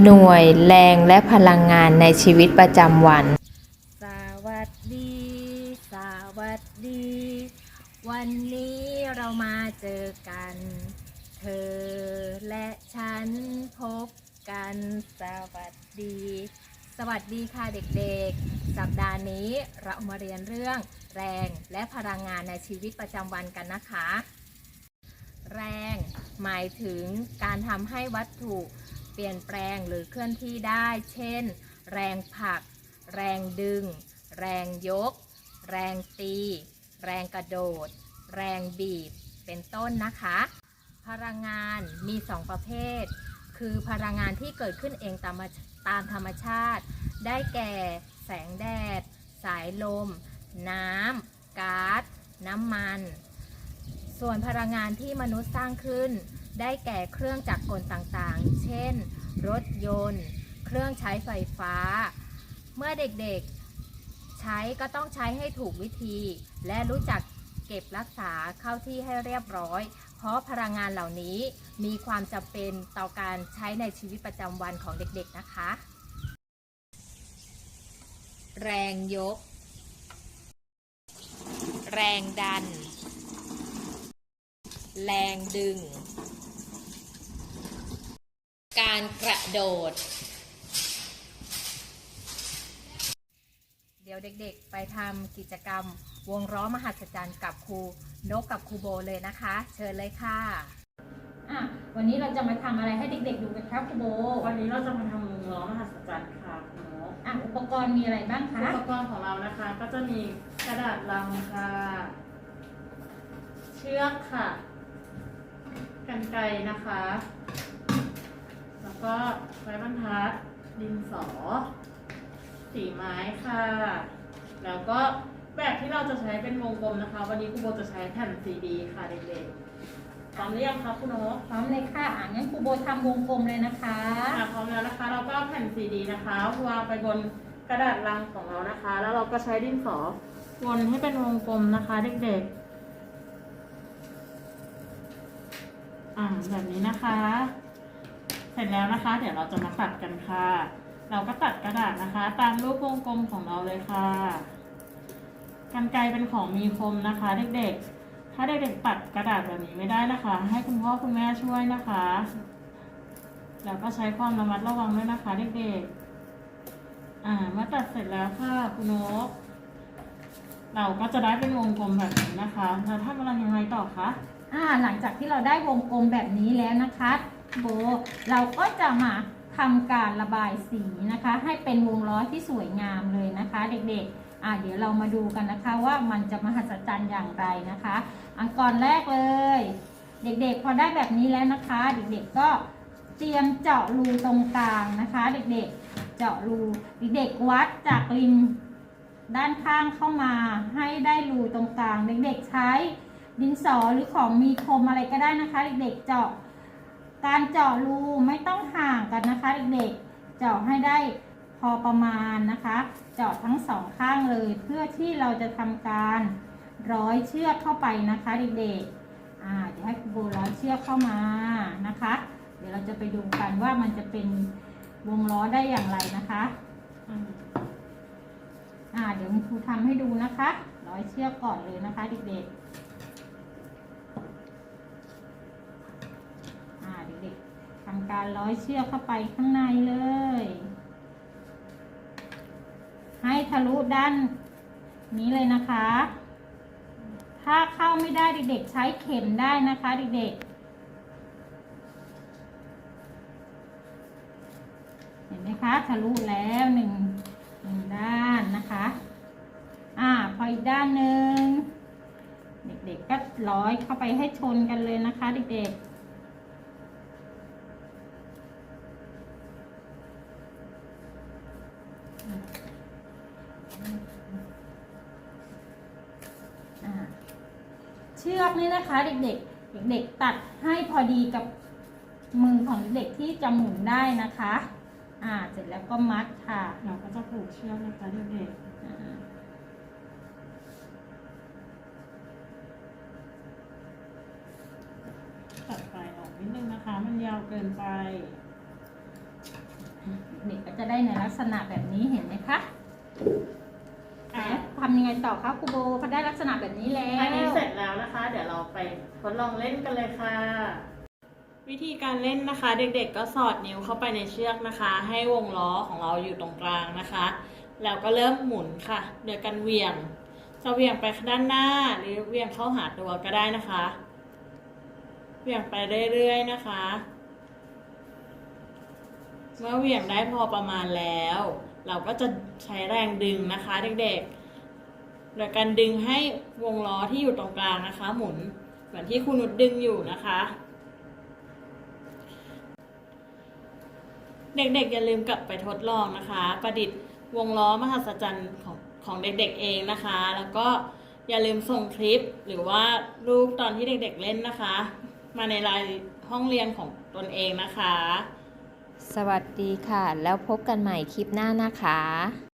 หน่วยแรงและพลังงานในชีวิตประจำวัน สวัสดี สวัสดี วันนี้เรามาเจอกัน เธอและฉันพบกัน สวัสดี สวัสดีค่ะเด็กๆ สัปดาห์นี้เรามาเรียนเรื่อง แรงและพลังงานในชีวิตประจำวันกันนะคะ แรง หมายถึงการทำให้วัตถุ เปลี่ยนแปลงหรือเคลื่อนที่ได้ เช่น แรงผลัก แรงดึง แรงยก แรงตี แรงกระโดด แรงบีบ เป็นต้นนะคะ พลังงานมี 2 ประเภท คือพลังงานที่เกิดขึ้นเองตามธรรมตามธรรมชาติ ได้แก่ แสงแดด สายลม น้ำก๊าซน้ำมัน ส่วนพลังงานที่มนุษย์สร้างขึ้น ได้แก่เครื่องจักรกลต่างๆ เช่น รถยนต์ เครื่องใช้ไฟฟ้า เมื่อเด็กๆใช้ก็ต้องใช้ให้ถูกวิธี และรู้จักเก็บรักษาเข้าที่ให้เรียบร้อย เพราะพลังงานเหล่านี้มีความจำเป็นต่อการใช้ในชีวิตประจำวันของเด็กๆนะคะ แรงยก แรงดัน แรงดึง การกระโดด เดี๋ยวเด็กๆ ไปทำกิจกรรม วงล้อมหัศจรรย์กับครูนกกับครูโบเลยนะคะ เชิญเลยค่ะอะ วันนี้เราจะมาทำอะไรให้เด็กๆ ดูกันครับคุณโบวันนี้เราจะมาทำวงล้อมหัศจรรย์ค่ะคุณนกอะอุปกรณ์มีอะไรบ้างคะ อุปกรณ์ของเรานะคะ ก็จะมีกระดาษลังค่ะ เชือกค่ะ กันไกรนะคะ แล้วก็ไม้บรรทัด ดินสอ สีไม้ค่ะ แล้วก็แบบที่เราจะใช้เป็นวงกลมนะคะ วันนี้ครูโบจะใช้แผ่นซีดีค่ะเด็กๆพร้อมหรือยังคะคุณนกพร้อมเลยค่ะอะงั้นครูโบทำวงกลมเลยนะคะอะพร้อมแล้วนะคะ เราก็เอาแผ่นซีดีนะคะวางไปบนกระดาษลังของเรานะคะ แล้วเราก็ใช้ดินสอวนให้เป็นวงกลมนะคะ เด็กๆ อ่าแบบนี้นะคะ เสร็จแล้วนะคะ เดี๋ยวเราจะมาตัดกันค่ะ เราก็ตัดกระดาษนะคะ ตามรูปวงกลมของเราเลยค่ะกันไกรเป็นของมีคมนะคะ เด็กๆ ถ้าเด็กๆตัดกระดาษแบบนี้ไม่ได้นะคะ ให้คุณพ่อคุณแม่ช่วยนะคะ แล้วก็ใช้ความระมัดระวังด้วยนะคะ เด็กๆ อ่าเมื่อตัดเสร็จแล้วค่ะคุณนกเราก็จะได้เป็นวงกลมแบบนี้นะคะเราทำอะไรยังไงต่อคะ อ่าหลังจากที่เราได้วงกลมแบบนี้แล้วนะคะโบเราก็จะมาทำการระบายสีนะคะ ให้เป็นวงล้อที่สวยงามเลยนะคะ เด็กๆอ่าเดี๋ยวเรามาดูกันนะคะว่ามันจะมหัศจรรย์อย่างไรนะคะอันก่อนแรกเลย เด็กๆ พอได้แบบนี้แล้วนะคะ เด็กๆก็เตรียมเจาะรูตรงกลางนะคะ เด็กๆ เจาะรูเด็กๆวัดจากริมด้านข้างเข้ามาให้ได้รูตรงกลาง เด็กๆใช้ ดินสอหรือของมีคมอะไรก็ได้นะคะ เด็กๆเจาะ การเจาะรูไม่ต้องห่างกันนะคะ เด็กๆเจาะให้ได้พอประมาณนะคะ เจาะทั้งสองข้างเลย เพื่อที่เราจะทำการร้อยเชือกเข้าไปนะคะ เด็กๆอ่าเดี๋ยวให้ครูโบร้อยเชือกเข้ามานะคะ เดี๋ยวเราจะไปดูกันว่ามันจะเป็นวงล้อได้อย่างไรนะคะอ่าเดี๋ยวคุณครูทำให้ดูนะคะ ร้อยเชือกก่อนเลยนะคะ เด็กๆ อ่าเด็กๆทำ การร้อยเชือกเข้าไปข้างในเลย ให้ทะลุด้านนี้เลยนะคะ ถ้าเข้าไม่ได้เด็กๆใช้เข็มได้นะคะเด็กๆ เห็นไหมคะทะลุแล้วหนึ่งหนึ่งด้านนะคะ อ่าพออีกด้านหนึ่งเด็กๆก็ร้อยเข้าไปให้ชนกันเลยนะคะเด็กๆอ่า เชือกนี่นะคะ เด็กๆ เด็กๆตัดให้พอดีกับมือของเด็กที่จะหมุนได้นะคะ อ่าเสร็จแล้วก็มัดค่ะ เราก็จะผูกเชือกนะคะเด็กอ่าๆตัดปลายออกนิดนึงนะคะ มันยาวเกินไปในลักษณะแบบนี้เห็นไหมคะอะแล้ว ทำยังไงต่อคะครูโบพอได้ลักษณะแบบนี้แล้วอันนี้เสร็จแล้วนะคะ เดี๋ยวเราไปทดลองเล่นกันเลยค่ะ วิธีการเล่นนะคะ เด็กๆ ก็สอดนิ้วเข้าไปในเชือกนะคะ ให้วงล้อของเราอยู่ตรงกลางนะคะ แล้วก็เริ่มหมุนค่ะโดยการเหวี่ยงจะเหวี่ยงไปด้านหน้าหรือเหวี่ยงเข้าหาตัวก็ได้นะคะเหวี่ยงไปเรื่อยๆนะคะ เมื่อเหวี่ยงได้พอประมาณแล้ว เราก็จะใช้แรงดึงนะคะเด็กๆ โดยการดึงให้วงล้อที่อยู่ตรงกลางนะคะ หมุนเหมือนที่คุณนุชดึงอยู่นะคะ เด็กๆอย่าลืมกลับไปทดลองนะคะ ประดิษฐ์วงล้อมหัศจรรย์ของของเด็กๆเองนะคะ แล้วก็อย่าลืมส่งคลิปหรือว่ารูปตอนที่เด็กๆเล่นนะคะ มาในไลน์ห้องเรียนของตนเองนะคะ สวัสดีค่ะ แล้วพบกันใหม่คลิปหน้านะคะ